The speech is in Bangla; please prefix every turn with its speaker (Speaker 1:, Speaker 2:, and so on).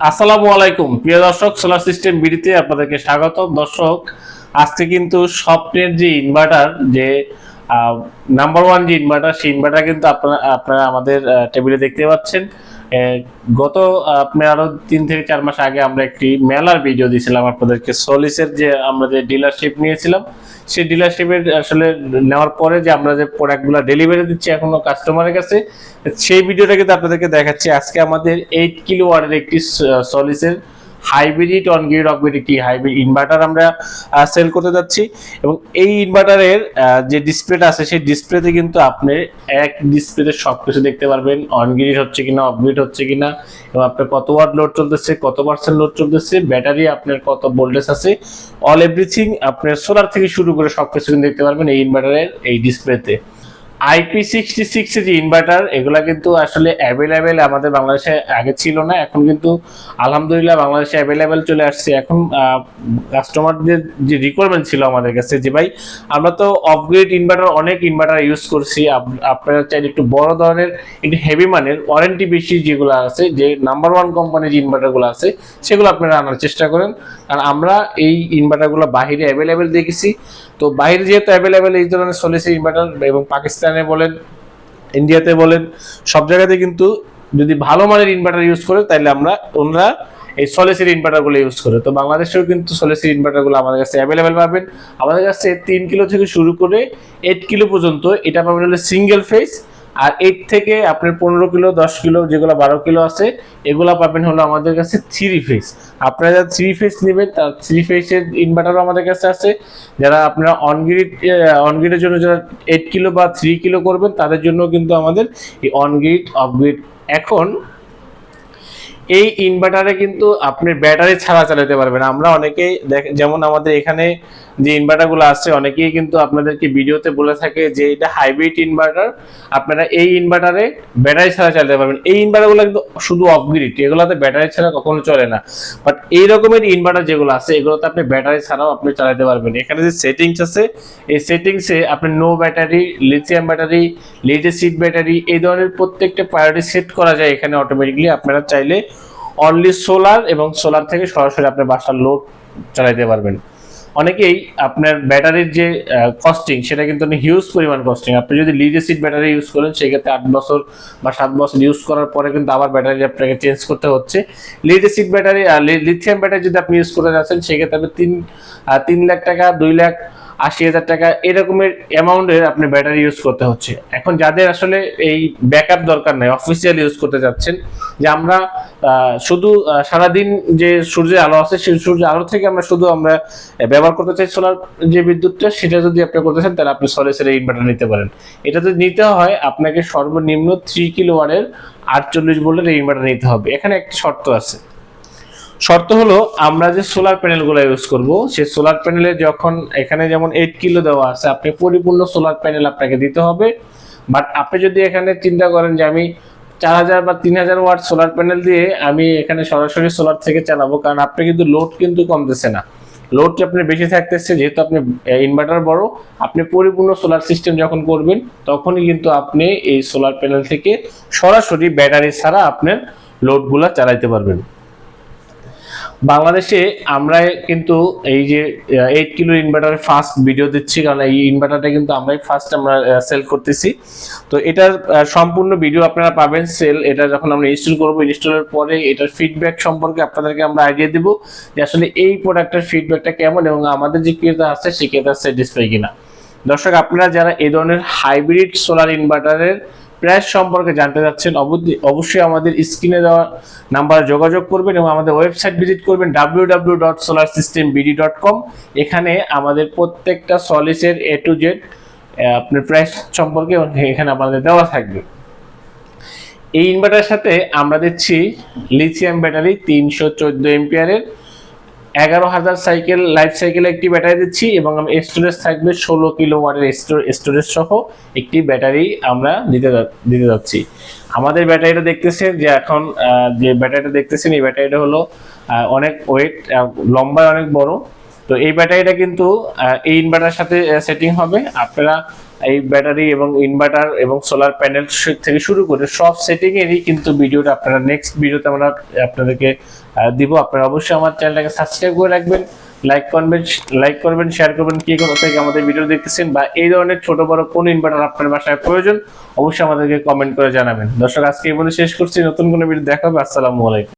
Speaker 1: আসসালামু আলাইকুম। প্রিয় দর্শক সোলার সিস্টেম বিডিতে আপনাদেরকে স্বাগত দর্শক, আজকে কিন্তু স্বপ্নের যে ইনভার্টার যে নাম্বার ওয়ান যে ইনভার্টার সেই ইনভার্টার কিন্তু আপনারা আপনারা আমাদের টেবিলে দেখতে পাচ্ছেন। গত আপনি আরও তিন থেকে চার মাস আগে আমরা একটি মেলার ভিডিও দিয়েছিলাম আপনাদেরকে। সলিসের যে আমরা যে ডিলারশিপ নিয়েছিলাম, সেই ডিলারশিপের আসলে নেওয়ার পরে যে আমরা যে প্রোডাক্টগুলো ডেলিভারি দিচ্ছি এখনও কাস্টমারের কাছে, সেই ভিডিওটা কিন্তু আপনাদেরকে দেখাচ্ছি। আজকে আমাদের এইট কিলো ওয়ার্ডের একটি সলিসের hybrid on grid off grid একটি হাইব্রিড ইনভার্টার আমরা সেল করতে যাচ্ছি। এবং এই ইনভার্টারের যে ডিসপ্লেটা আছে, সেই ডিসপ্লেতে কিন্তু আপনি এক ডিসপ্লেতে সব কিছু দেখতে পারবেন। অন গ্রিড হচ্ছে কিনা অফগ্রিড হচ্ছে কিনা, এবং আপনার কত ওয়াট লোড চলতেছে, কত পার্সেন্ট লোড চলতেছে ব্যাটারি আপনার কত ভোল্টেজ আছে অল এভরিথিং আপনার সোলার থেকে শুরু করে সব কিছু কিন্তু দেখতে পারবেন এই ইনভার্টারের এই ডিসপ্লেতে আইপি সিক্সটি সিক্স যে ইনভার্টার এগুলা কিন্তু আসলে অ্যাভেলেবেল আমাদের বাংলাদেশে আগে ছিল না, এখন কিন্তু আলহামদুলিল্লাহ বাংলাদেশে অ্যাভেলেবেল চলে আসছে। এখন কাস্টমারদের যে রিকোয়ারমেন্ট ছিল আমাদের কাছে যে, ভাই, আমরা তো অফগ্রেড ইনভার্টার অনেক ইনভার্টার ইউজ করছি। আপ- আপনারা চাইলে একটু বড় ধরনের, একটু হেভি মানের ওয়ারেন্টি বেশি যেগুলো আছে, যে নাম্বার ওয়ান কোম্পানির যে ইনভার্টারগুলো আছে, সেগুলো আপনারা আনার চেষ্টা করেন। কারণ আমরা এই ইনভার্টারগুলো বাহিরে অ্যাভেলেবেল দেখেছি। তো বাইরে যেহেতু অ্যাভেলেবেল এই ধরনের সলিসের ইনভার্টার এবং পাকিস্তানে বলেন ইন্ডিয়াতে বলেন, সব জায়গাতে কিন্তু যদি ভালো মানের ইনভার্টার ইউজ করে তাহলে আমরা, ওনারা এই সলেসির ইনভার্টারগুলো ইউজ করে। তো বাংলাদেশেও কিন্তু সলেসির ইনভার্টারগুলো আমাদের কাছে অ্যাভেলেবেল পাবেন। আমাদের কাছে তিন কিলো থেকে শুরু করে এইট কিলো পর্যন্ত, এটা পাবেন হলে সিঙ্গেল ফেস আর এইট থেকে আপনি পনেরো কিলো, দশ কিলো, যেগুলো বারো কিলো আছে, এগুলো পাবেন হলো আমাদের কাছে থ্রি ফেস আপনারা যারা থ্রি ফেস নেবেন তার থ্রি ফেসের ইনভার্টারও আমাদের কাছে আছে। যারা আপনারা অনগ্রিড অনগ্রিডের জন্য যারা এইট কিলো বা থ্রি কিলো করবেন, তাদের জন্য কিন্তু আমাদের এই অনগ্রিড অফগ্রিড এখন এই ইনভার্টারে কিন্তু আপনি ব্যাটারি ছাড়া চালাতে পারবেন। আমরা অনেকেই যেমন আমাদের এখানে যে ইনভার্টারগুলো আছে অনেকেই কিন্তু আপনাদেরকে ভিডিওতে বলে থাকে যে এটা হাইব্রিড ইনভার্টার আপনারা এই ইনভার্টারে ব্যাটারি ছাড়া চালাতে পারবেন। এই ইনভার্টারগুলো কিন্তু শুধু অফগ্রিড এগুলোতে ব্যাটারি ছাড়া কখনো চলে না। বাট এই রকমের ইনভার্টার যেগুলো আছে, এগুলোতে আপনি ব্যাটারি ছাড়াও আপনি চালাতে পারবেন। এখানে যে সেটিংস আছে, এই সেটিংসে আপনি no battery lithium battery lead battery এই ধরনের প্রত্যেকটা প্রায়োরিটি সেট করা যায় এখানে অটোমেটিকলি আপনারা চাইলে অনলি সোলার এবং সোলার থেকে সরাসরি আপনার বাসার লোড চালাতে পারবেন। অনেকেই আপনার ব্যাটারির যে কস্টিং সেটা কিন্তু হিউজ পরিমাণ কস্টিং আপনি যদি লিড ব্যাটারি ইউজ করেন, সেক্ষেত্রে আট বছর বা সাত বছর ইউজ করার পরে কিন্তু আবার ব্যাটারি আপনাকে চেঞ্জ করতে হচ্ছে। Lead acid battery lithium battery যদি আপনি ইউজ করে যাচ্ছেন সেক্ষেত্রে আপনি তিন তিন লাখ টাকা, দুই লাখ আশি হাজার টাকা এরকমের অ্যামাউন্টের আপনি ব্যাটারি ইউজ করতে হচ্ছে। এখন যাদের আসলে এই ব্যাকআপ দরকার নাই অফিসিয়াল ইউজ করতে যাচ্ছেন, যে আমরা শুধু সারাদিন যে সূর্যের আলো আছে, সেই সূর্যের আলো থেকে আমরা শুধু আমরা ব্যবহার করতে চাই সোলার যে বিদ্যুৎটা, সেটা যদি আপনি করতে চান, তাহলে আপনি সলিসের ইনভার্টার নিতে পারেন। এটা যদি নিতে হয়, আপনাকে সর্বনিম্ন থ্রি কিলো ওয়ারের আটচল্লিশ ভোল্টের ইনভার্টার নিতে হবে। এখানে একটি শর্ত আছে। শর্ত হলো, আমরা যে সোলার প্যানেলগুলো ইউজ করব, সেই সোলার প্যানেলে যখন এখানে যেমন এইট কিলো দেওয়া আছে, আপনি পরিপূর্ণ সোলার প্যানেল আপনাকে দিতে হবে। বাট আপনি যদি এখানে চিন্তা করেন যে আমি চার হাজার বা তিন হাজার ওয়াট সোলার প্যানেল দিয়ে আমি এখানে সরাসরি সোলার থেকে চালাবো, কারণ আপনি কিন্তু লোড কিন্তু কমতেছে না। লোড আপনার বেশি থাকতেছে, যেহেতু আপনি ইনভার্টার বড়, আপনি পরিপূর্ণ সোলার সিস্টেম যখন করবেন, তখনই কিন্তু আপনি এই সোলার প্যানেল থেকে সরাসরি ব্যাটারি ছাড়া আপনার লোডগুলো চালাইতে পারবেন। বাংলাদেশে আমরা কিন্তু এই যে এইট কিলো ইনভার্টারের ফার্স্ট ভিডিও দিচ্ছি, কারণ এই ইনভার্টারটা কিন্তু আমরাই ফার্স্ট আমরা সেল করতেছি। তো এটার সম্পূর্ণ ভিডিও আপনারা পাবেন সেল এটা যখন আমরা ইনস্টল করব ইনস্টলের পরে এটার ফিডব্যাক সম্পর্কে আপনাদেরকে আমরা আইডিয়া দিব যে আসলে এই প্রোডাক্টের ফিডব্যাকটা কেমন এবং আমাদের যে ক্রেতা আছে সেই ক্রেতা স্যাটিসফাই কিনা। দর্শক, আপনারা যারা এই ধরনের হাইব্রিড সোলার ইনভার্টারের প্রাইস সম্পর্কে জানতে চাচ্ছেন অবশ্যই আমাদের স্ক্রিনে দেওয়া নাম্বারে যোগাযোগ করবেন এবং আমাদের ওয়েবসাইট ভিজিট করবেন W W dot solar system dot com এখানে আমাদের প্রত্যেকটা সলিসের এ টু জেড আপনার প্রাইস সম্পর্কে এখানে আমাদের দেওয়া থাকবে। এই ইনভার্টারের সাথে আমরা দিচ্ছি লিথিয়াম ব্যাটারি তিনশো চোদ্দ এম্পিয়ারের এগারো হাজার সাইকেল লাইফ সাইকেল একটি ব্যাটারি দিচ্ছি এবং আমি স্টোরেজ থাকবে ষোলো কিলো ওয়াটের স্টোরেজ সহ একটি ব্যাটারি আমরা দিতে দিতে যাচ্ছি। আমাদের ব্যাটারিটা দেখতেছেন যে এখন যে ব্যাটারিটা দেখতেছেন, এই ব্যাটারিটা হলো অনেক ওয়েট লম্বায় অনেক বড়। তো এই ব্যাটারিটা কিন্তু এই ইনভার্টারের সাথে সেটিং হবে। আপনারা এই ব্যাটারি এবং ইনভার্টার এবং সোলার প্যানেল থেকে শুরু করে সব সেটিং এরই কিন্তু ভিডিওটা আপনারা নেক্সট ভিডিওতে আমরা আপনাদেরকে দিব। আপনারা অবশ্যই আমার চ্যানেলটাকে সাবস্ক্রাইব করে রাখবেন লাইক করবেন লাইক করবেন শেয়ার করবেন, কি কোথা থেকে আমাদের ভিডিও দেখতেছেন বা এই ধরনের ছোট, বড় কোন ইনভার্টার আপনার বাসায় প্রয়োজন, অবশ্যই আমাদেরকে কমেন্ট করে জানাবেন। দর্শক, আজকে এই মধ্যে শেষ করছি। নতুন কোনো ভিডিও দেখাবে। আসসালামু আলাইকুম।